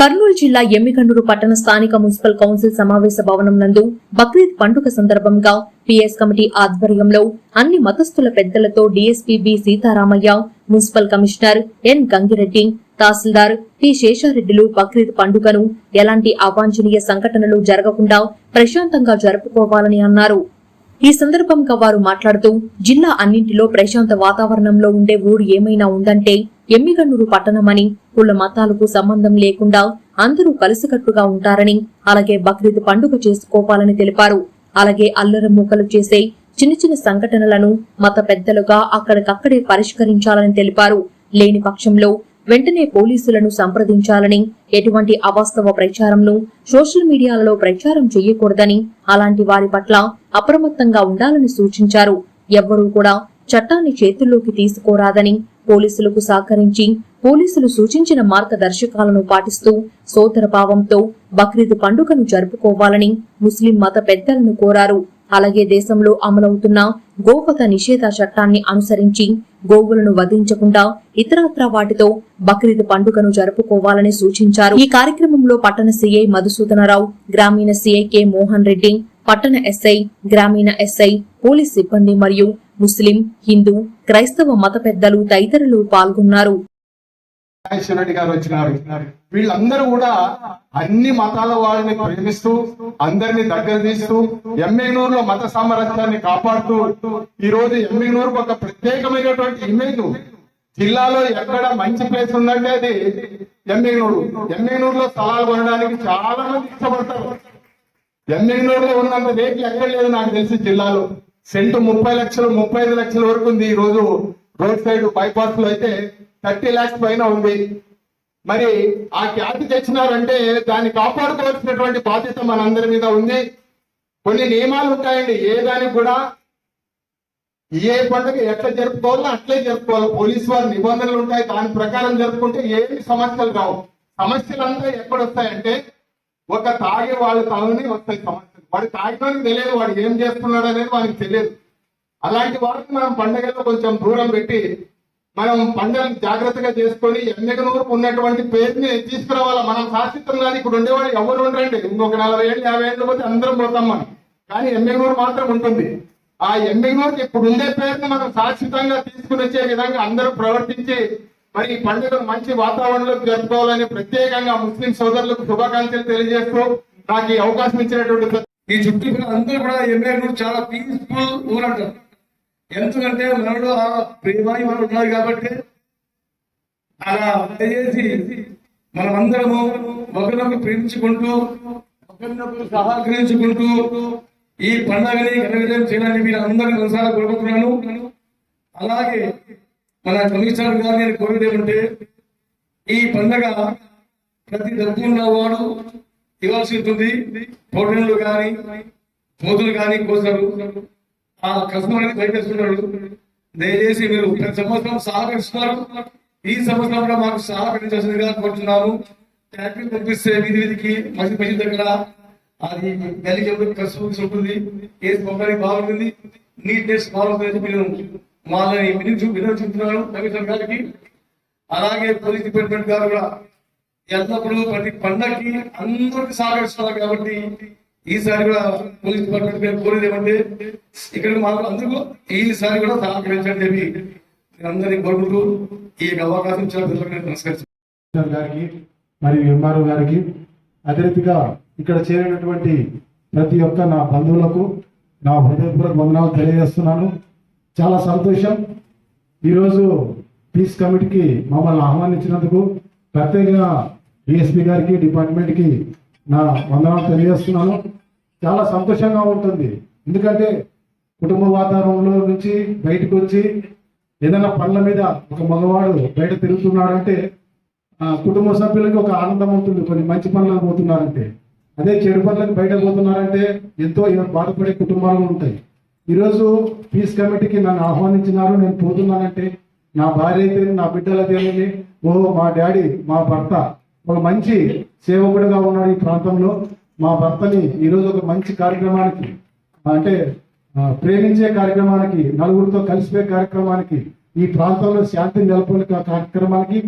కర్నూలు జిల్లా ఎమ్మిగండూరు పట్టణ స్థానిక మున్సిపల్ కౌన్సిల్ సమావేశ భవనం నందు బక్రీద్ పండుగ సందర్భంగా పిఎస్ కమిటీ ఆధ్వర్యంలో అన్ని మతస్థుల పెద్దలతో DSP B Seetharamaiah municipal commissioner N Gangireddy tahsildar P శేషారెడ్డిలు Bakrid పండుగను ఎలాంటి అవాంఛనీయ సంఘటనలు జరగకుండా ప్రశాంతంగా జరుపుకోవాలని అన్నారు. ఈ సందర్భంగా వారు మాట్లాడుతూ జిల్లా అన్నింటిలో ప్రశాంత వాతావరణంలో ఉండే ఊరు ఏమైనా ఉందంటే ఎమ్మిగన్నూరు పట్టణమని కుల మతాలకు సంబంధం లేకుండా అందరూ కలిసికట్టుగా ఉంటారని అలాగే బక్రీద్ పండుగ చేసుకోవాలని తెలిపారు. అలాగే అల్లరి మూకలు చేసే చిన్న చిన్న సంఘటనలను మత పెద్దలుగా అక్కడికక్కడే పరిష్కరించాలని తెలిపారు. లేని పక్షంలో వెంటనే పోలీసులను సంప్రదించాలని ఎటువంటి అవాస్తవ ప్రచారంను సోషల్ మీడియాలలో ప్రచారం చేయకూడదని అలాంటి వారి పట్ల అప్రమత్తంగా ఉండాలని సూచించారు. ఎవ్వరూ కూడా చట్టాన్ని చేతుల్లోకి తీసుకోరాదని పోలీసులకు సహకరించి పోలీసులు సూచించిన మార్గదర్శకాలను పాటిస్తూ సోదరభావంతో బక్రీద్ పండుగను జరుపుకోవాలని ముస్లిం మత పెద్దలను కోరారు. అలాగే దేశంలో అమలవుతున్న గోవధ నిషేధ చట్టాన్ని అనుసరించి గోవులను వధించకుండా ఇతరత్రా వాటితో బక్రీద్ పండుగను జరుపుకోవాలని సూచించారు. ఈ కార్యక్రమంలో పట్టణ సీఐ మధుసూదనరావు గ్రామీణ సీఐ కె మోహన్ రెడ్డి పట్టణ ఎస్ఐ గ్రామీణ ఎస్ఐ పోలీస్ సిబ్బంది మరియు ముస్లిం హిందూ క్రైస్తవ మత పెద్దలు తదితరులు పాల్గొన్నారు. గారు వచ్చినారు. వీళ్ళందరూ కూడా అన్ని మతాల వాళ్ళని ప్రేమిస్తూ అందరిని దగ్గర తీస్తూ ఎమ్మెగనూరులో మత సామరస్యాన్ని కాపాడుతూ ఈ రోజు ఎమ్మెగనూరుకు ఒక ప్రత్యేకమైనటువంటి ఇమేజ్. జిల్లాలో ఎక్కడ మంచి ప్లేస్ ఉందంటే అది ఎమ్మెగ్నూరు ఎమ్మెగ్నూర్లో స్థలాలు కొనడానికి చాలా మంది ఇష్టపడతారు. ఎమ్మెగనూరులో ఉన్నంత వెహికల్ ఎక్కడ లేదు నాకు తెలిసి జిల్లాలో. సెంటు ముప్పై లక్షలు ముప్పై ఐదు లక్షల వరకు ఉంది ఈ రోజు రోడ్ సైడ్ బైపాస్లో అయితే థర్టీ లాక్స్ పైన ఉంది. మరి ఆ ఖ్యాతి తెచ్చినారంటే దాన్ని కాపాడుకోవాల్సినటువంటి బాధ్యత మనందరి మీద ఉంది. కొన్ని నియమాలు ఉంటాయండి. ఏ దానికి కూడా ఏ పండుగ ఎట్లా జరుపుకోవాలో అట్లే జరుపుకోవాలి. పోలీస్ వారి నిబంధనలు ఉంటాయి. దాని ప్రకారం జరుపుకుంటే ఏమి సమస్యలు రావు. సమస్యలు అంతా వస్తాయంటే ఒక తాగే వాళ్ళ తాగునే వస్తాయి సమస్యలు వాడు తాగినోనికి తెలియదు వాడు ఏం చేస్తున్నాడు అనేది వాడికి తెలియదు. అలాంటి వాటిని మనం పండగలో కొంచెం దూరం పెట్టి మనం పండుగను జాగ్రత్తగా చేసుకొని ఎమ్మెగనూరుకు ఉన్నటువంటి పేరుని తీసుకురావాలా? మనం శాశ్వతంగా ఇప్పుడు ఉండేవాళ్ళు ఎవరు ఉండరండి. ఇంకొక నలభై ఏళ్ళు యాభై ఏళ్ళు పోతే అందరం పోతాం మనం. కానీ ఎమ్మెగనూరు మాత్రం ఉంటుంది. ఆ ఎమ్మెగనూరుకి ఇప్పుడు ఉండే పేరుని మనం శాశ్వతంగా తీసుకుని వచ్చే విధంగా అందరూ ప్రవర్తించి మరి ఈ పండుగను మంచి వాతావరణంలో జరుపుకోవాలని ప్రత్యేకంగా ముస్లిం సోదరులకు శుభాకాంక్షలు తెలియజేస్తూ నాకు ఈ అవకాశం ఇచ్చినటువంటి ఈ చుట్టూ అందరూ కూడా ఎమ్మెల్యేలు చాలా పీస్ఫుల్ ఊరు అంటారు. ఎందుకంటే మనలో ఆ ప్రేమాభిమానులు ఉన్నారు కాబట్టి అలా దయచేసి మనమందరము ఒకరినొకరు ప్రేమించుకుంటూ ఒకరినొకరు సహకరించుకుంటూ ఈ పండుగని ఘనవిజయం చేయాలని మీరు అందరినీ మనసారా కోరుకుంటున్నాను. అలాగే మన కమిషనర్ గారు నేను కోరేది ఏమంటే ఈ పండగ ప్రతి డబ్బు ఉన్నవాడు ఇవ్వాల్సి ఉంటుంది. పౌర్ణములు కానీ పోతులు కానీ కోసారు. ఆ కష్టం అనేది బయటేస్తున్నారు దయచేసి మీరు ప్రతి సంవత్సరం సహకరిస్తున్నారు. ఈ సంవత్సరం కూడా మాకు సహకరించాల్సిందిగా కోరుతున్నాము ట్యాక్టర్ పంపిస్తే వీధి వీధికి మంచి మంచి దగ్గర అది గలి ఎవరికి కష్టం ఉంటుంది. కేసు పంపడానికి బాగుంటుంది. నీట్నెస్ బాగుంటుంది అని చెప్పి నేను విని వినియోగించుకుంటున్నాను కమిషనర్ గారికి అలాగే పోలీస్ డిపార్ట్మెంట్ గారు కూడా ఎల్లప్పుడూ ప్రతి పండగకి అందరికి సహకరిస్తున్నారు కాబట్టి ఈసారి కూడా పోలీస్ డిపార్ట్మెంట్ గారు కోరేది ఏమంటే ఇక్కడ మాకు అందరూ ఈసారి కూడా సహకరించండి చెప్పి అందరినీ కోరుకుంటూ ఈ అవకాశం ఇచ్చిన నమస్కరిస్తున్నాను. గారికి మరియు ఎంఆర్ఓ గారికి అదే రీతిగా ఇక్కడ చేరినటువంటి ప్రతి ఒక్క నా బంధువులకు నా హృదయపూర్వక వందనాలు తెలియజేస్తున్నాను. చాలా సంతోషం. ఈరోజు పీస్ కమిటీకి మమ్మల్ని ఆహ్వానించినందుకు ప్రత్యేకంగా డిఎస్పీ గారికి డిపార్ట్మెంట్కి నా వందనాలు తెలియజేస్తున్నాను. చాలా సంతోషంగా ఉంటుంది. ఎందుకంటే కుటుంబ వాతావరణంలో నుంచి బయటకు వచ్చి ఏదైనా పనుల మీద ఒక మగవాడు బయట తిరుగుతున్నాడంటే కుటుంబ సభ్యులకి ఒక ఆనందం ఉంటుంది. కొన్ని మంచి పనులకు పోతున్నారంటే అదే చెడు పనులకు బయట పోతున్నారంటే ఎంతో బాధపడే కుటుంబాలు ఉంటాయి. ఈరోజు పీస్ కమిటీకి నన్ను ఆహ్వానించినారు. నేను పోతున్నానంటే నా భార్య అయితే నా బిడ్డలైతేనేమి ఓ మా డాడీ మా భర్త ఒక మంచి సేవకుడిగా ఉన్నాడు ఈ ప్రాంతంలో. మా భర్తని ఈరోజు ఒక మంచి కార్యక్రమానికి అంటే ప్రేమించే కార్యక్రమానికి నలుగురితో కలిసిపోయే కార్యక్రమానికి ఈ ప్రాంతంలో శాంతిని నెలకొనే కార్యక్రమానికి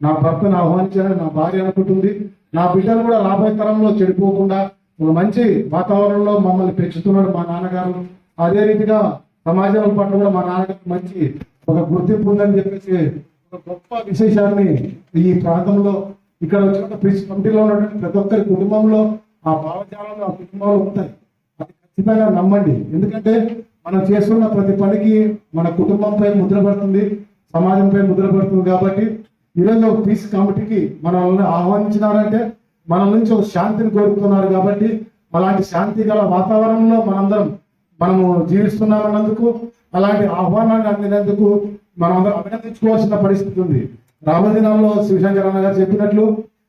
నా భర్తను ఆహ్వానించాలని నా భార్య అనుకుంటుంది. నా బిడ్డలు కూడా రాబోయే తరంలో చెడిపోకుండా ఒక మంచి వాతావరణంలో మమ్మల్ని పెంచుతున్నాడు మా నాన్నగారు. అదే రీతిగా సమాజం పట్ల కూడా మా నాన్నగారికి మంచి ఒక గుర్తింపు ఉందని చెప్పేసి ఒక గొప్ప విశేషాన్ని ఈ ప్రాంతంలో ఇక్కడ వచ్చిన ప్రిన్స్ కమిటీలో ఉన్నటువంటి ప్రతి ఒక్కరి కుటుంబంలో ఆ భావజాలంలో ఆ కుటుంబాలు ఉంటాయి. అది ఖచ్చితంగా నమ్మండి. ఎందుకంటే మనం చేస్తున్న ప్రతి పనికి మన కుటుంబంపై ముద్రపడుతుంది సమాజంపై ముద్రపడుతుంది కాబట్టి ఈరోజు ఒక పీస్ కమిటీకి మనల్ని ఆహ్వానించినారంటే మన నుంచి ఒక శాంతిని కోరుతున్నారు కాబట్టి అలాంటి శాంతి గల వాతావరణంలో మనందరం మనము జీవిస్తున్నామన్నందుకు అలాంటి ఆహ్వానాన్ని అందినందుకు మనం అందరం అభినందించుకోవాల్సిన పరిస్థితి ఉంది. రాబోయే దినాల్లో శివశంకర్ అన్న గారు చెప్పినట్లు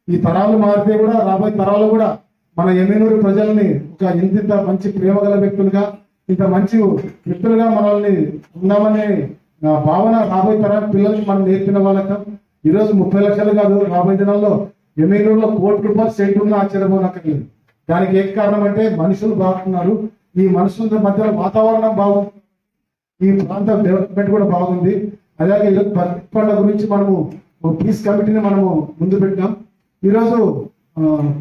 ఈ తరాలు మారితే కూడా రాబోయే తరాలు కూడా మన ఎమ్మెనూరు ప్రజల్ని ఒక ఇంత మంచి ప్రేమ గల వ్యక్తులుగా ఇంత మంచి వ్యక్తులుగా మనల్ని ఉన్నామనే భావన రాబోయే తరం పిల్లలకి మనం నేర్పిన వాళ్ళకం. ఈరోజు ముప్పై లక్షలు కాదు రాబోయే దినాల్లో ఎమ్మెనూరులో కోటి రూపాయలు సెంట్ ఉన్న ఆశ్చర్యపోనక్కర్లేదు. దానికి ఏ కారణం అంటే మనుషులు బాగున్నారు ఈ మనుషుల మధ్యలో వాతావరణం బాగుంది ఈ ప్రాంత డెవలప్మెంట్ కూడా బాగుంది. అలాగే ఈరోజు బతుకు పండుగ గురించి మనము పీస్ కమిటీని మనము ముందు పెట్టాం ఈరోజు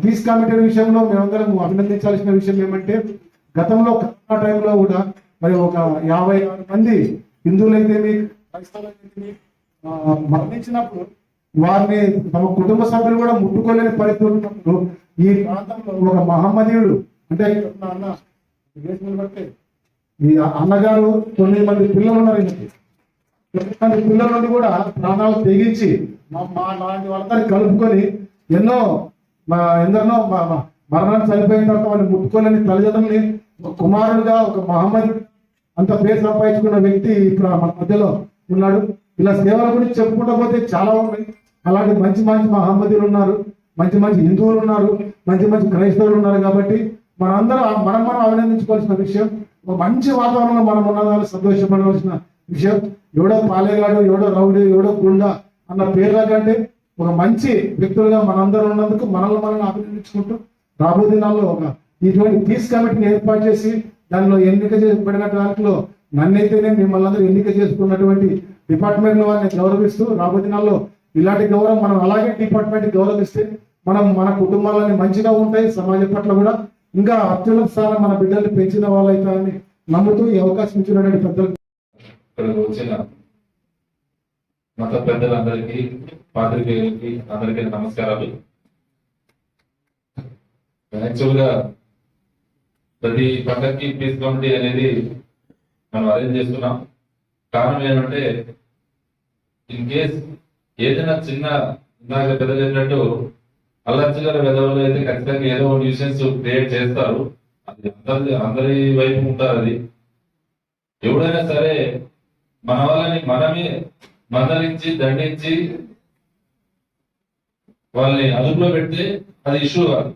పీస్ కమిటీ విషయంలో మేమందరం అభినందించాల్సిన విషయం ఏమంటే గతంలో కరోనా టైంలో కూడా మరి ఒక యాభై ఆరు మంది హిందువులైతేమి క్రైస్తవులైతేమి మరణించినప్పుడు వారిని తమ కుటుంబ సభ్యులు కూడా ముట్టుకోలేని పరిస్థితులు ఉన్నప్పుడు ఈ ప్రాంతంలో ఒక మహమ్మదీయుడు అంటే ఇక్కడ ఉన్న అన్న ఈ అన్నగారు తొమ్మిది మంది పిల్లలు ఉన్నారు ఇంటికి తొమ్మిది మంది పిల్లల నుండి కూడా ప్రాణాలు తెగించి మా మా లాంటి వాళ్ళందరినీ కలుపుకొని ఎన్నో మా ఎందరినో మా మరణాన్ని చనిపోయిన తర్వాత వాళ్ళని ముట్టుకోలేని తల్లిదండ్రుల్ని ఒక కుమారుడుగా ఒక మహమ్మద్ అంత పేరు సంపాదించుకున్న వ్యక్తి ఇప్పుడు మన మధ్యలో ఉన్నాడు. ఇలా సేవల గురించి చెప్పుకుంటూ పోతే చాలా ఉన్నాయి. అలాంటి మంచి మంచి మహమ్మదీలు ఉన్నారు. మంచి మంచి హిందువులు ఉన్నారు. మంచి మంచి క్రైస్తవులు ఉన్నారు కాబట్టి మనందరం మనం మనం అభినందించుకోవాల్సిన విషయం ఒక మంచి వాతావరణంలో మనం ఉన్నదాన్ని సంతోషపడవలసిన విషయం. ఎవడో పాలేగాడు ఎవడో రౌడీ ఎవడో గుండ అన్న పేర్ల కంటే ఒక మంచి వ్యక్తులుగా మనందరం ఉన్నందుకు మనల్ని మనం అభినందించుకుంటూ రాబో దినాల్లో ఒక ఇటువంటి పీస్ కమిటీని ఏర్పాటు చేసి దానిలో ఎన్నిక చేయబడిన దాంట్లో నన్నైతేనే మిమ్మల్ని అందరూ ఎన్నిక చేసుకున్నటువంటి డిపార్ట్మెంట్ వారిని గౌరవిస్తూ రాబో దినాల్లో ఇలాంటి గౌరవం మనం అలాగే డిపార్ట్మెంట్ గౌరవిస్తే మనం మన కుటుంబాలని మంచిగా ఉంటాయి సమాజం పట్ల కూడా ఇంకా అత్యున్నత స్థానం మన బిడ్డల్ని పెంచిన వాళ్ళైతే నమ్ముతూ ఈ అవకాశం ఇచ్చినటువంటి పెద్దలు. ఇక్కడికి వచ్చిన మత పెద్దలందరికీ పాత్రికేయులకి అందరికీ నమస్కారాలు. యాక్చువల్గా ప్రతి పండగకి పీస్ కమిటీ అనేది మనం అరేంజ్ చేస్తున్నాం. కారణం ఏంటంటే ఇన్ కేస్ ఏదైనా చిన్న ఇందాక పెద్ద చెప్పినట్టు అల్లర్చిగల విధవులు అయితే ఖచ్చితంగా ఏదో న్యూసెన్స్ క్రియేట్ చేస్తారు. అది అందరి అందరి వైపు ఉంటారు అది. ఎవడైనా సరే మన వాళ్ళని మనమే మందలించి దండించి వాళ్ళని అదుపులో పెడితే అది ఇష్యూ కాదు.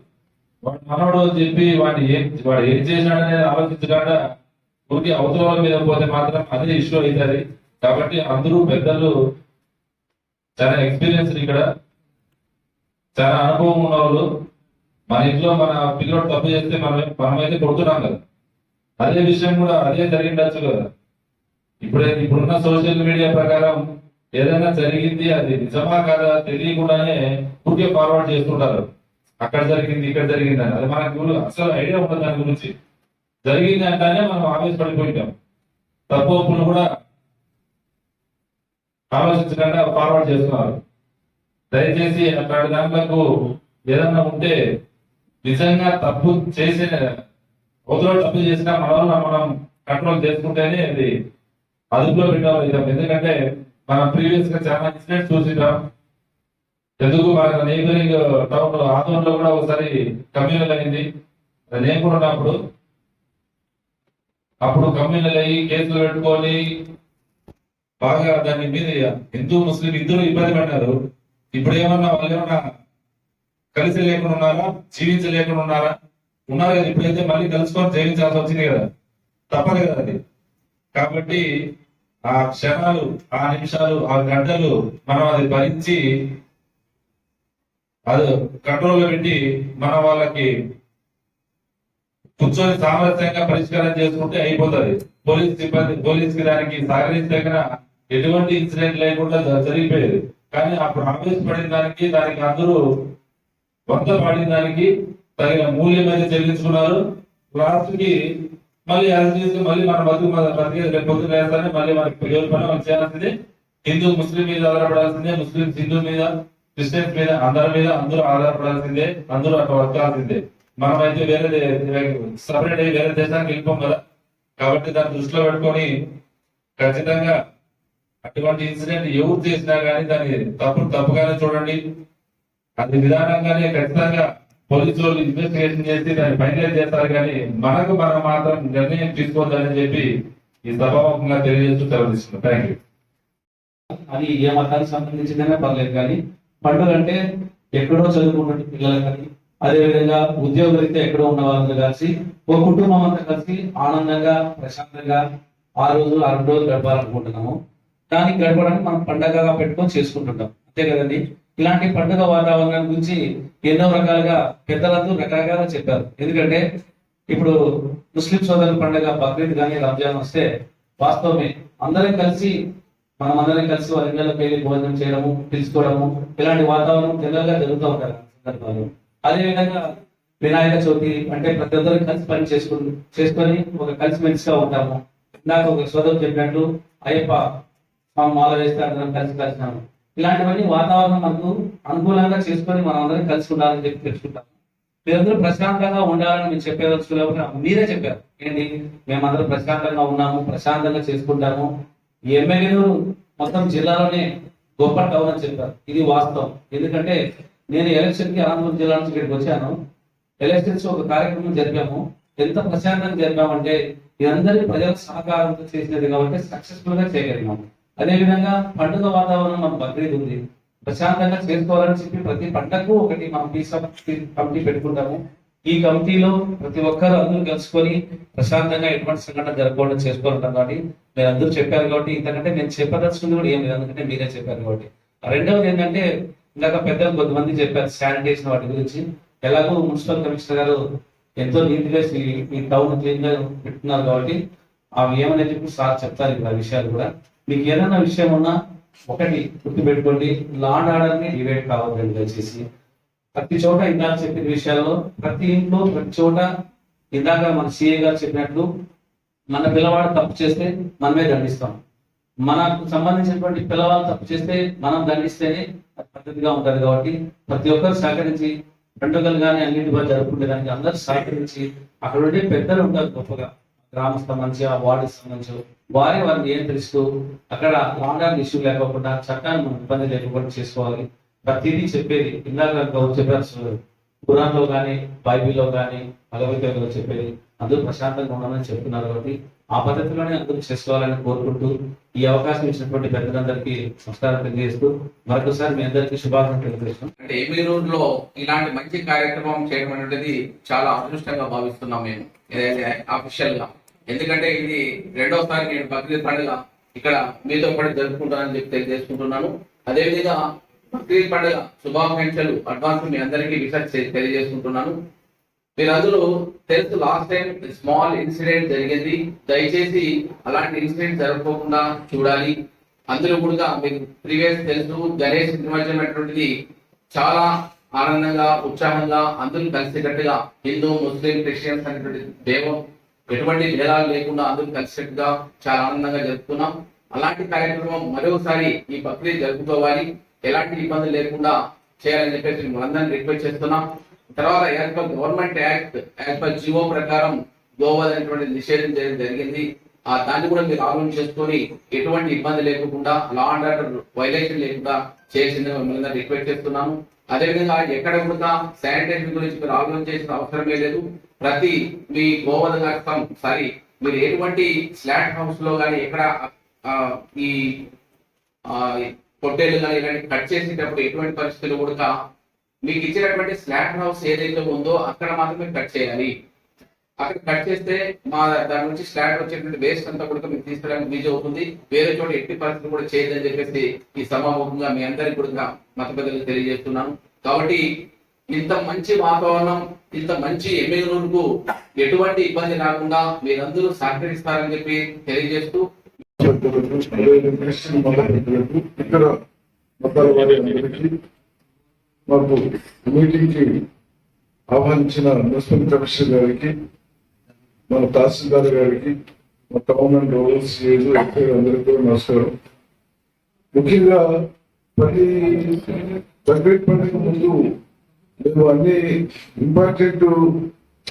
వాడు మనోడు అని చెప్పి వాడిని ఏం వాడు ఏం చేసినాడనే ఆలోచించకుండా ఊరికి అవతల మీద పోతే మాత్రం అదే ఇష్యూ అవుతుంది. కాబట్టి అందరూ పెద్దలు చాలా ఎక్స్పీరియన్స్ ఇక్కడ. చాలా అనుభవం ఉన్న వాళ్ళు మన ఇంట్లో మన పిల్లోడు తప్పు చేస్తే మనం మనమైతే కొడుతున్నాం కదా. అదే విషయం కూడా అదే జరిగిండొచ్చు కదా. ఇప్పుడే ఇప్పుడున్న సోషల్ మీడియా ప్రకారం ఏదైనా జరిగింది అది నిజమా కాదా తెలియకుండానే ఊరికే ఫార్వర్డ్ చేస్తుంటారు. అక్కడ జరిగింది ఇక్కడ జరిగింది అని. అది మనకు అసలు ఐడియా ఉండదు దాని గురించి. జరిగింది అంటేనే మనం ఆవేశపడిపోయింటాం. తప్పు ఒప్పులు కూడా ఆలోచించకుండా ఫార్వర్డ్ చేస్తున్నారు. దయచేసి అక్కడ దాంట్లో ఏదన్నా ఉంటే నిజంగా తప్పు చేసిన అవతల తప్పు చేసినా మన వల్ల మనం కంట్రోల్ చేసుకుంటేనే అది అదుపులో పెట్టాలి ఎందుకంటే మనం ప్రీవియస్గా చాలా ఇన్సిడెంట్స్ చూసినాం. ఎందుకు మన నైబరింగ్ టౌన్ ఆదోన్లో కూడా ఒకసారి కమ్యూనల్ అయింది. అది నేను కూడా ఉన్నప్పుడు అప్పుడు కమ్యూనల్ అయ్యి కేసులు పెట్టుకొని బాగా దాని మీద హిందూ ముస్లిం ఇద్దరు ఇబ్బంది పడ్డారు. ఇప్పుడు ఏమన్నా వాళ్ళు ఏమన్నా కలిసి లేకుండా ఉన్నారా? జీవించలేకుండా ఉన్నారా? ఉన్నారు కదా ఇప్పుడైతే మళ్ళీ కలుసుకొని జీవించాల్సి వచ్చింది కదా. తప్పదు కదా అది. కాబట్టి ఆ క్షణాలు ఆ నిమిషాలు ఆ గంటలు మనం అది భరించి అది కంట్రోల్లో పెట్టి మన వాళ్ళకి కూర్చొని సామరస్యంగా పరిష్కారం చేసుకుంటే అయిపోతుంది. పోలీస్ సిబ్బంది పోలీస్కి దానికి సహకరించక ఎటువంటి ఇన్సిడెంట్ లేకుండా జరిగిపోయేది. కానీ అప్పుడు పడిన దానికి దానికి అందరూ వంత పాడిన దానికి తగిన మూల్యం అయితే చెల్లించుకున్నారు. లాస్ట్కి మళ్ళీ యాజ్ చేసి మళ్ళీ మన బతుకు మన బతికే రేపు పొద్దున వేస్తానే మళ్ళీ మనకి పిల్లల పని మనం చేయాల్సిందే. హిందూ ముస్లిం మీద ఆధారపడాల్సిందే ముస్లిం హిందూ మీద క్రిస్టియన్స్ మీద అందరి మీద అందరూ ఆధారపడాల్సిందే అందరూ అట్లా బతకాల్సిందే మనం అయితే వేరే సపరేట్ అయ్యి వేరే దేశానికి వెళ్ళిపోం కదా. కాబట్టి దాన్ని దృష్టిలో పెట్టుకొని ఖచ్చితంగా అటువంటి ఇన్సిడెంట్ ఎవరు చేసినా కానీ దాన్ని తప్పు తప్పుగానే చూడండి. అది విధానంగానే ఖచ్చితంగా పోలీసు వాళ్ళు ఇన్వెస్టిగేషన్ చేసి దాన్ని ఫైనలైజ్ చేస్తారు కానీ మనకు మనం మాత్రం నిర్ణయం తీసుకోవద్దని చెప్పి ఈ సభాముఖంగా తెలియజేస్తూ సెలవు థ్యాంక్ యూ అది ఏ మతానికి సంబంధించిందనే పర్లేదు కానీ పండుగ అంటే ఎక్కడో చదువుకున్నట్టు పిల్లలు కానీ అదే విధంగా ఉద్యోగరీత్యా ఎక్కడో ఉన్న వాళ్ళందరూ కలిసి ఒక కుటుంబం అంతా కలిసి ఆనందంగా ప్రశాంతంగా ఆ రోజు ఆ రెండు రోజులు గడపాలనుకుంటున్నాము. దానికి గడపడానికి మనం పండగగా పెట్టుకొని చేసుకుంటుంటాం. అంతే కదండి? ఇలాంటి పండుగ వాతావరణం గురించి ఎన్నో రకాలుగా పెద్దలందరూ రకరకాలుగా చెప్పారు. ఎందుకంటే ఇప్పుడు ముస్లిం సోదరుల పండుగ బక్రీద్ కానీ రంజాన్ వస్తే వాస్తవమే అందరం కలిసి మనం అందరం కలిసి వాళ్ళ ఇళ్ళకి వెళ్ళి భోజనం చేయడము పిలుచుకోవడము ఇలాంటి వాతావరణం తెల్లగా జరుగుతూ ఉంటారు సందర్భాలు అదే విధంగా వినాయక చవితి అంటే ప్రతి ఒక్కరు కలిసి పని చేసుకుని చేసుకొని ఒక కలిసిమెలిసిగా ఉంటాము. ఇందాక ఒక సోదరు చెప్పినట్టు అయ్యప్ప మాల వేస్తాడు అందరం కలిసి కలిసినాము. ఇలాంటివన్నీ వాతావరణం మనకు అనుకూలంగా చేసుకొని మనం అందరం కలిసి ఉండాలని చెప్పి తెలుసుకుంటాము. మీరందరూ ప్రశాంతంగా ఉండాలని మీరు చెప్పేదలుచుకున్నప్పుడు మీరే చెప్పారు. ఏంటి మేమందరం ప్రశాంతంగా ఉన్నాము ప్రశాంతంగా చేసుకుంటాము. ఎమ్మెల్యేలు మొత్తం జిల్లాలోనే గొప్ప టౌన్ అని చెప్పారు. ఇది వాస్తవం. ఎందుకంటే నేను ఎలక్షన్కి అనంతపురం జిల్లా నుంచి ఇక్కడికి వచ్చాను. ఎలక్షన్స్ ఒక కార్యక్రమం జరిపాము. ఎంత ప్రశాంతంగా జరిపామంటే అందరి ప్రజల సహకారంతో చేసినది కాబట్టి సక్సెస్ఫుల్గా చేయగలిగాము. అదే విధంగా పండుగ వాతావరణం మన బక్రీద్ ఉంది. ప్రశాంతంగా చేసుకోవాలని చెప్పి ప్రతి పంటకు ఒకటి మనం పీస్ ఆఫ్ కమిటీ పెట్టుకుంటాము. ఈ కమిటీలో ప్రతి ఒక్కరు అందరూ కలుసుకొని ప్రశాంతంగా ఎటువంటి సంఘటన జరగకుండా చేసుకోవాలంటాం కాబట్టి మీరు అందరూ చెప్పారు కాబట్టి ఇంతకంటే నేను చెప్పదలుచుకుంది కూడా ఏం లేదు. ఎందుకంటే మీరే చెప్పారు కాబట్టి. రెండవది ఏంటంటే ఇందాక పెద్దలు కొంతమంది చెప్పారు శానిటేషన్ వాటి గురించి. ఎలాగో మున్సిపల్ కమిషనర్ గారు ఎంతో నీట్గా ఈ- టౌన్ క్లీన్గా కాబట్టి. అవి ఏమని చెప్పి సార్ చెప్తారు ఇప్పుడు ఆ విషయాలు కూడా. మీకు ఏదైనా విషయం ఉన్నా ఒకటి గుర్తుపెట్టుకోండి. లాండ్ ఆర్డర్ డివైడ్ కావద్దండి దయచేసి. ప్రతి చోట ఇందాక చెప్పిన విషయాల్లో ప్రతి ఇంట్లో ప్రతి చోట ఇందాక మన సిఏ గారు చెప్పినట్లు మన పిల్లవాడు తప్పు చేస్తే మనమే దండిస్తాం. మనకు సంబంధించినటువంటి పిల్లవాళ్ళు తప్పు చేస్తే మనం దండిస్తేనే పద్ధతిగా ఉంటుంది కాబట్టి ప్రతి ఒక్కరు సహకరించి పండుగలు కానీ అన్నింటి బాగా జరుపుకుంటే దానికి అందరూ సహకరించి అక్కడ ఉండే పెద్దలు ఉంటారు గొప్పగా. గ్రామస్థ మంచి ఆ వార్డు సంబంధించి వారే వారిని నియంత్రిస్తూ అక్కడ లాండాన్ ఇష్యూ లేకోకుండా చట్టాన్ని మనం ఇబ్బంది లేకుండా చేసుకోవాలి. ప్రతిదీ చెప్పేది ఇందాక గౌరవ చెప్పారు పురాణంలో కానీ బైబిల్లో కానీ భగవద్గీతలో చెప్పేది అందరూ ప్రశాంతంగా ఉండాలని చెప్తున్నారు కాబట్టి ఆ పద్ధతిలోనే అందరూ చేసుకోవాలని కోరుకుంటూ ఈ అవకాశం ఇచ్చినటువంటి పెద్దలందరికీ నమస్కారం తెలియజేస్తూ మరొకసారి మీ అందరికీ శుభాకాంక్షలు తెలియజేస్తున్నాం. అంటే ఎమ్మెల్యూరు లో ఇలాంటి మంచి కార్యక్రమం చేయడం అనేది చాలా అదృష్టంగా భావిస్తున్నాం మేము. ఏదైతే అఫీషియల్గా. ఎందుకంటే ఇది రెండోసారి నేను బక్రీద్ పండుగ ఇక్కడ మీతో పాటు జరుపుకుంటానని చెప్పి తెలియజేసుకుంటున్నాను. అదేవిధంగా బక్రీద్ పండుగ శుభాకాంక్షలు అడ్వాన్స్ మీ అందరికీ విషయం తెలియజేసుకుంటున్నాను. మీరందరూ తెలుసు లాస్ట్ టైం స్మాల్ ఇన్సిడెంట్ జరిగింది. దయచేసి అలాంటి ఇన్సిడెంట్ జరగకుండా చూడాలి. అందులో కూడా మీకు ప్రీవియస్ తెలుసు గణేష్ నిమజ్జనం అనేటువంటిది చాలా ఆనందంగా ఉత్సాహంగా అందరూ కలిసికట్టుగా హిందూ ముస్లిం క్రిస్టియన్స్ అనేటువంటి దేవం ఎటువంటి భేదాలు లేకుండా అందరూ కలిసికట్టుగా చాలా ఆనందంగా జరుపుకున్నాం. అలాంటి కార్యక్రమం మరోసారి ఈ బక్రీద్ జరుపుకోవాలి. ఎలాంటి ఇబ్బందులు లేకుండా చేయాలని చెప్పేసి మనందరినీ రిక్వెస్ట్ చేస్తున్నాం. తర్వాత as per government act as per G O ప్రకారం గోవా అనేటువంటి నిషేధం చేయడం జరిగింది. ఆ దాన్ని కూడా మీరు ఆలోచన చేసుకొని ఎటువంటి ఇబ్బంది లేకుండా లా అండ్ ఆర్డర్ వైలేషన్ లేకుండా చేసింది మిమ్మల్ని రిక్వెస్ట్ చేస్తున్నాను అదేవిధంగా ఎక్కడ కూడా శానిటైజర్ గురించి మీరు ఆలోచన చేసిన అవసరమే లేదు. ప్రతి మీ గోవద సారీ మీరు ఎటువంటి స్లాట్ హౌస్లో కానీ ఎక్కడ ఈ ఆ, పొట్టేలు కానీ ఇలాంటి కట్ చేసేటప్పుడు ఎటువంటి పరిస్థితులు కూడా మీకు ఇచ్చినటువంటి స్లాట్ హౌస్ ఏదైతే ఉందో అక్కడ మాత్రమే కట్ చేయాలి. అక్కడ కట్ చేస్తే మా దాని నుంచి స్లాట్ వచ్చేటువంటి వేస్ట్ అంతా కూడా మీకు తీసుకోవడానికి ఈజీ అవుతుంది. వేరే చోట ఎట్టి పరిస్థితులు కూడా చేయదని చెప్పేసి ఈ సమాముఖంగా మీ అందరికి కూడా మత పెద్దలకు తెలియజేస్తున్నాను. కాబట్టి ఇంత మంచి వాతావరణం ఇంత మంచి ఎమ్మెల్యేలకు ఎటువంటి ఇబ్బంది రాకుండా మీరందరూ సహకరిస్తారని చెప్పి తెలియజేస్తూ ఇక్కడ మాకు మీటింగ్కి ఆహ్వానించిన మున్సిపల్ కమిషనర్ గారికి మన తహసీల్దార్ గారికి మా టౌన్ అండ్ రూరల్ అందరికీ నమస్కారం. ముఖ్యంగా ప్రతి బక్రీద్ పండుగ ముందు మేము అన్ని ఇంపార్టెంట్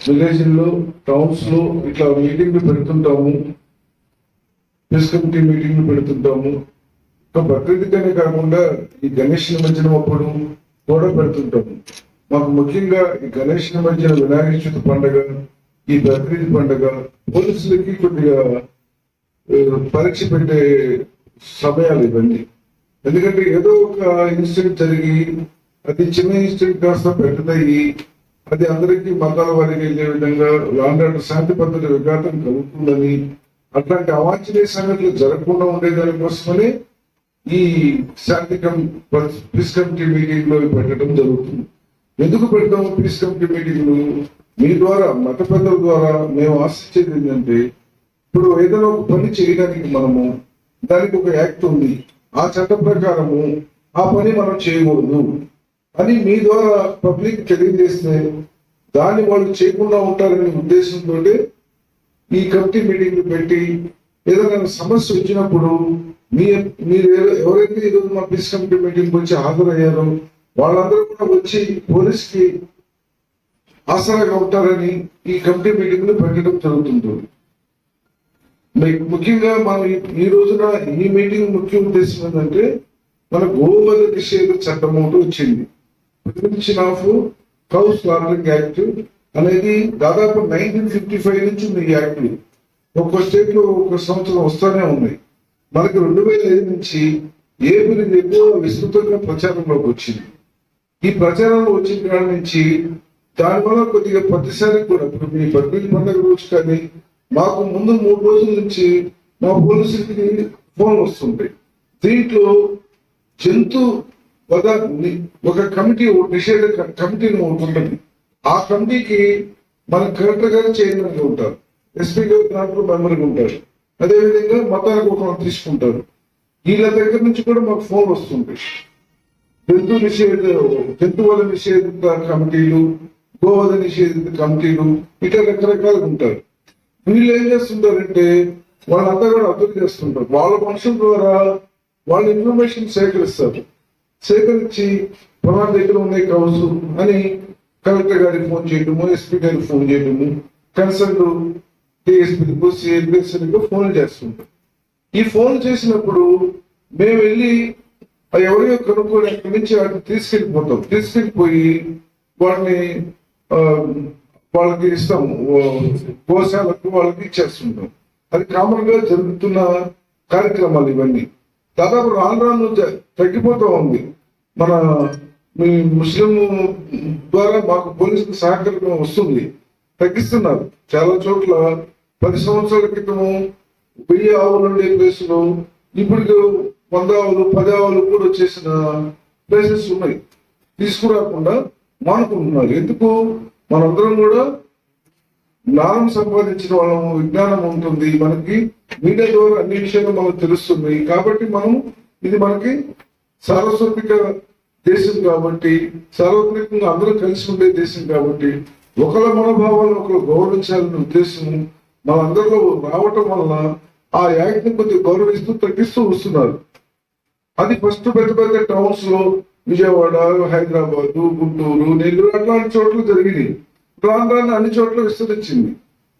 విలేజ్లో టౌన్స్లో ఇట్లా మీటింగ్లు పెడుతుంటాము. ప్రెస్ కమిటీ మీటింగ్లు పెడుతుంటాము. ఇంకా బక్రీద్గానే కాకుండా ఈ గణేష్ నిమజ్జనం అప్పుడు కూడా పెడుతుంటాము. మాకు ముఖ్యంగా ఈ గణేష్ నిమజ్జన వినాయక చవితి పండుగ ఈ బక్రీద్ పండుగ పోలీసులకి కొద్దిగా పరీక్ష పెట్టే సమయాలు ఇవన్నీ. ఎందుకంటే ఏదో ఒక ఇన్సిడెంట్ జరిగి అది చిన్న ఇన్స్టిట్యూట్ కాస్త పెద్దదయ్యి అది అందరికీ మతాల వారికి వెళ్ళే విధంగా లాండ్ శాంతి పద్ధతి విఘాతం కలుగుతుందని అట్లాంటి అవాంఛనీయ సంఘటనలు జరగకుండా ఉండేదాని కోసమని ఈ శాంతి కం పీస్ కమిటీ మీటింగ్లో పెట్టడం జరుగుతుంది. ఎందుకు పెడతాము పీస్ కమిటీ మీటింగ్లు? మీ ద్వారా మత పెద్దల ద్వారా మేము ఆశించేది ఏంటంటే ఇప్పుడు ఏదైనా ఒక పని చేయడానికి మనము దానికి ఒక యాక్ట్ ఉంది. ఆ చట్ట ప్రకారము ఆ పని మనం చేయకూడదు. అని మీ ద్వారా పబ్లిక్ తెలియజేస్తే దాన్ని వాళ్ళు చేయకుండా ఉంటారనే ఉద్దేశంతో ఈ కమిటీ మీటింగ్ పెట్టి ఏదైనా సమస్య వచ్చినప్పుడు మీ మీరు ఎవరైతే ఈరోజు మా పీస్ కమిటీ మీటింగ్ వచ్చి హాజరయ్యారో వాళ్ళందరూ కూడా వచ్చి పోలీస్కి ఆసరాగా ఉంటారని ఈ కమిటీ మీటింగ్ను పెట్టడం జరుగుతుంది. మీకు ముఖ్యంగా మనం ఈ- ఈ రోజున ఈ మీటింగ్ ముఖ్య ఉద్దేశం ఏంటంటే మన గోవధ నిషేధ చట్టం ఒకటి వచ్చింది. Prevention of cow slaughtering act అనేది దాదాపు నైన్టీన్ ఫిఫ్టీ ఫైవ్ నుంచి ఉంది ఈ యాక్ట్ ఒక్కో స్టేట్లో ఒక సంవత్సరం వస్తూనే ఉన్నాయి మనకి రెండు వేల ఐదు నుంచి ఏప్రిల్ ఎక్కువ విస్తృతంగా ప్రచారంలోకి వచ్చింది. ఈ ప్రచారంలో వచ్చిన కాడ నుంచి దానివల్ల కొద్దిగా ప్రతిసారి కూడా ఇప్పుడు మీ బక్రీద్ పండుగ రోజు కానీ మాకు ముందు మూడు రోజుల నుంచి మా పోలీసులకి ఫోన్ వస్తుంటాయి. దీంట్లో జంతు ఒక కమిటీ ఒక నిషేధ కమిటీని కమిటీ ఒకటి ఉంటుంది ఆ కమిటీకి మన కలెక్టర్ గారు చైర్మన్ ఉంటారు. ఎస్పీ గారు దాంట్లో మెంబర్ ఉంటారు. అదేవిధంగా మతాలకు ఒక తీసుకుంటారు. వీళ్ళ దగ్గర నుంచి కూడా మాకు ఫోన్ వస్తుంది. జంతు నిషేధ జంతువుల నిషేధిత కమిటీలు గోవధ నిషేధిత కమిటీలు ఇట్లా రకరకాలుగా ఉంటారు. వీళ్ళు ఏం చేస్తుంటారంటే వాళ్ళంతా కూడా అభివృద్ధి చేస్తుంటారు. వాళ్ళ మనుషుల ద్వారా వాళ్ళ ఇన్ఫర్మేషన్ సేకరిస్తారు. సేకరించి పొలాల దగ్గర ఉన్నాయి కౌసు అని కలెక్టర్ గారికి ఫోన్ చేయటము ఎస్పీ గారికి ఫోన్ చేయటము కన్సల్ట్ డిఎస్పీలకు సిఎస్పీలకు ఫోన్ చేస్తుంటాం ఈ ఫోన్ చేసినప్పుడు మేము వెళ్ళి ఎవరియో కనుక్కొని అక్కడి నుంచి వాటిని తీసుకెళ్ళిపోతాం. తీసుకెళ్ళిపోయి వాటిని వాళ్ళకి ఇస్తాం గోశాలకు వాళ్ళకి ఇచ్చేస్తుంటాం. అది కామన్గా జరుగుతున్న కార్యక్రమాలు ఇవన్నీ. దాదాపు రాను రాను తగ్గిపోతూ ఉంది. మన మీ ముస్లిం ద్వారా మాకు పోలీసులకు సహకారం వస్తుంది. తగ్గిస్తున్నారు. చాలా చోట్ల పది సంవత్సరాల క్రితము వెయ్యి ఆవులు ఉండే ప్లేసులో ఇప్పుడు వంద ఆవులు పది ఆవులు కూడా వచ్చేసిన ప్లేసెస్ ఉన్నాయి. తీసుకురాకుండా మానుకుంటున్నారు. ఎందుకు? మనందరం కూడా జ్ఞానం సంపాదించిన వాళ్ళము విజ్ఞానం ఉంటుంది. మనకి మీడియా ద్వారా అన్ని విషయాలు మనకు తెలుస్తుంది కాబట్టి మనం ఇది మనకి సార్వత్రిక దేశం కాబట్టి సార్వత్రికంగా అందరూ కలిసి ఉండే దేశం కాబట్టి ఒకళ్ళ మనోభావాలను ఒకరు గౌరవించాలనే ఉద్దేశం మనందరిలో రావటం వల్ల ఆ యాక్ట్ని కొద్దిగా గౌరవిస్తూ తగ్గిస్తూ వస్తున్నారు. అది ఫస్ట్ పెద్ద పెద్ద టౌన్స్లో విజయవాడ హైదరాబాద్ గుంటూరు నెల్లూరు అట్లాంటి చోట్ల జరిగింది రాను రాను అన్ని చోట్ల విస్తరించింది.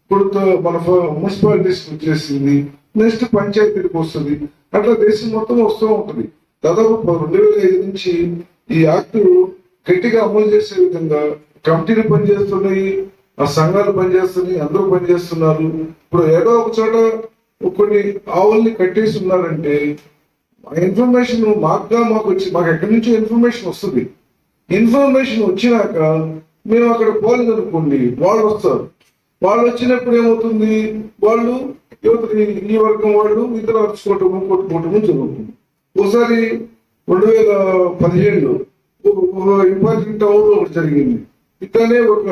ఇప్పుడు మన మున్సిపాలిటీస్కి వచ్చేసింది. నెక్స్ట్ పంచాయతీలకు వస్తుంది. అట్లా దేశం మొత్తం వస్తూ ఉంటుంది. దాదాపు రెండు వేల ఐదు నుంచి ఈ యాక్ట్ గట్టిగా అమలు చేసే విధంగా కమిటీలు పనిచేస్తున్నాయి ఆ సంఘాలు పనిచేస్తున్నాయి అందరూ పనిచేస్తున్నారు. ఇప్పుడు ఏదో ఒక చోట కొన్ని ఆవుల్ని కట్టేసి ఉన్నారంటే ఆ ఇన్ఫర్మేషన్ మాకుగా మాకు వచ్చి మాకు ఎక్కడి నుంచో ఇన్ఫర్మేషన్ వస్తుంది. ఇన్ఫర్మేషన్ వచ్చినాక మేము అక్కడ పోలేదనుకోండి వాళ్ళు వస్తారు. వాళ్ళు వచ్చినప్పుడు ఏమవుతుంది? వాళ్ళు యువతని ఈ వర్గం వాళ్ళు ఇతర అరుచుకోవటము కొట్టుకోవటము జరుగుతుంది. ఒకసారి రెండు వేల పదిహేడులో ఒక ఇంపార్టెంట్ టౌన్లో ఒకటి జరిగింది. ఇట్లానే ఒక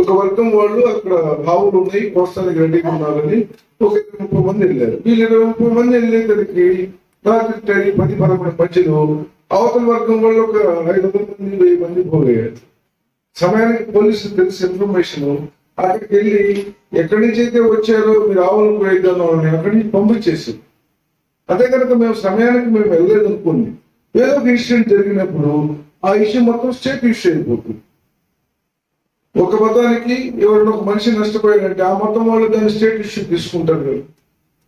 ఒక వర్గం వాళ్ళు అక్కడ ఆవులు ఉన్నాయి కోస్తానికి రెడీగా ఉన్నారని ఒక ఇరవై ముప్పై మంది వెళ్ళారు. వీళ్ళు ఇరవై ముప్పై మంది వెళ్ళేసరికి రాత్రి పది పదకొండు మధ్యలో అవతల వర్గం వాళ్ళు ఒక ఐదు వందల మంది వెయ్యి మంది పోగయ్యారు సమయానికి పోలీసులు తెలిసి ఇన్ఫర్మేషన్ అక్కడికి వెళ్ళి ఎక్కడి నుంచి అయితే వచ్చారో మీరు ఆవులను పోయిద్దాం అని అక్కడి నుంచి పంపించేసి అదే కనుక మేము సమయానికి మేము వెళ్ళలేదు అనుకోండి ఏదో ఒక ఇన్సిడెంట్ జరిగినప్పుడు ఆ ఇష్యూ మొత్తం స్టేట్ ఇష్యూ అయిపోతుంది. ఒక మతానికి ఎవరైనా ఒక మనిషి నష్టపోయాడంటే ఆ మతం వాళ్ళు దాన్ని స్టేట్ ఇష్యూ తీసుకుంటారు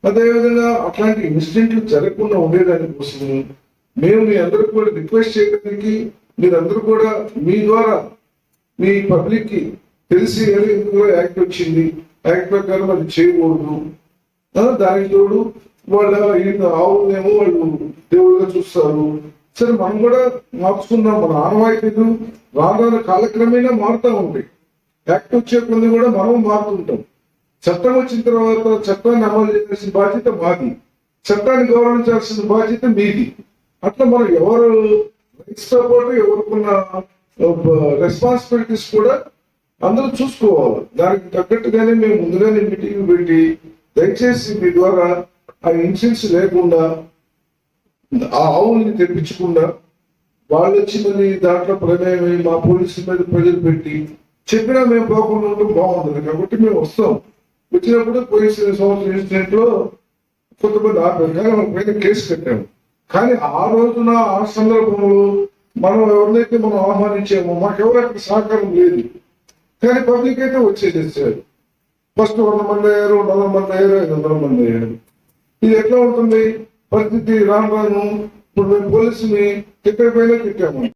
అదేవిధంగా అట్లాంటి ఇన్సిడెంట్లు జరగకుండా ఉండేదాని కోసం మేము మీ అందరికి కూడా రిక్వెస్ట్ చేయడానికి మీరందరూ కూడా మీ ద్వారా మీ పబ్లిక్కి తెలిసి ఎందుకు యాక్ట్ వచ్చింది? యాక్ట్ ప్రకారం అది చేయకూడదు. దానికి తోడు వాళ్ళ ఈయన ఆవులనేమో వాళ్ళు దేవుళ్ళగా చూస్తారు. సరే మనం కూడా మార్చుకుందాం. మన ఆనవాయితీలు రాను కాలక్రమేణా మారుతూ ఉంటాయి యాక్ట్ వచ్చే కొన్ని కూడా మనం మారుతుంటాం. చట్టం వచ్చిన తర్వాత చట్టాన్ని అమలు చేయాల్సిన బాధ్యత మాది. చట్టాన్ని గౌరవించాల్సిన బాధ్యత మీది. అట్లా మనం ఎవరు రైట్స్ పాటు ఎవరికున్న రెస్పాన్సిబిలిటీస్ uh, కూడా అందరూ చూసుకోవాలి. దానికి తగ్గట్టుగానే మేము ముందుగానే మీటింగ్ పెట్టి దయచేసి మీ ద్వారా ఆ ఇన్సిడెంట్స్ లేకుండా ఆ ఆవుల్ని తెప్పించకుండా వాళ్ళు వచ్చి మళ్ళీ దాంట్లో ప్రమేయమై మా పోలీసుల మీద ప్రజలు పెట్టి చెప్పినా మేము పోకుండా ఉంటే బాగుంటుంది. కాబట్టి మేము వస్తాం. వచ్చినప్పుడు పోలీసు సంవత్సరం ఇన్సిడెంట్లో కొంతమంది ఆపారు. కానీ మన పైన కేసు కట్టాము. కానీ ఆ రోజున ఆ సందర్భంలో మనం ఎవరినైతే మనం ఆహ్వానించామో మాకెవరు అక్కడ సహకారం లేదు. కానీ పబ్లిక్ అయితే వచ్చేసేసారు. ఫస్ట్ వంద మంది అయ్యారు రెండు మంది అయ్యారు ఐదు వందల మంది అయ్యారు. ఇది ఎట్లా ఉంటుంది? పరిస్థితి రాను రాను ఇప్పుడు మేము పోలీసుని తిట్టకపోయినా తిట్టాము.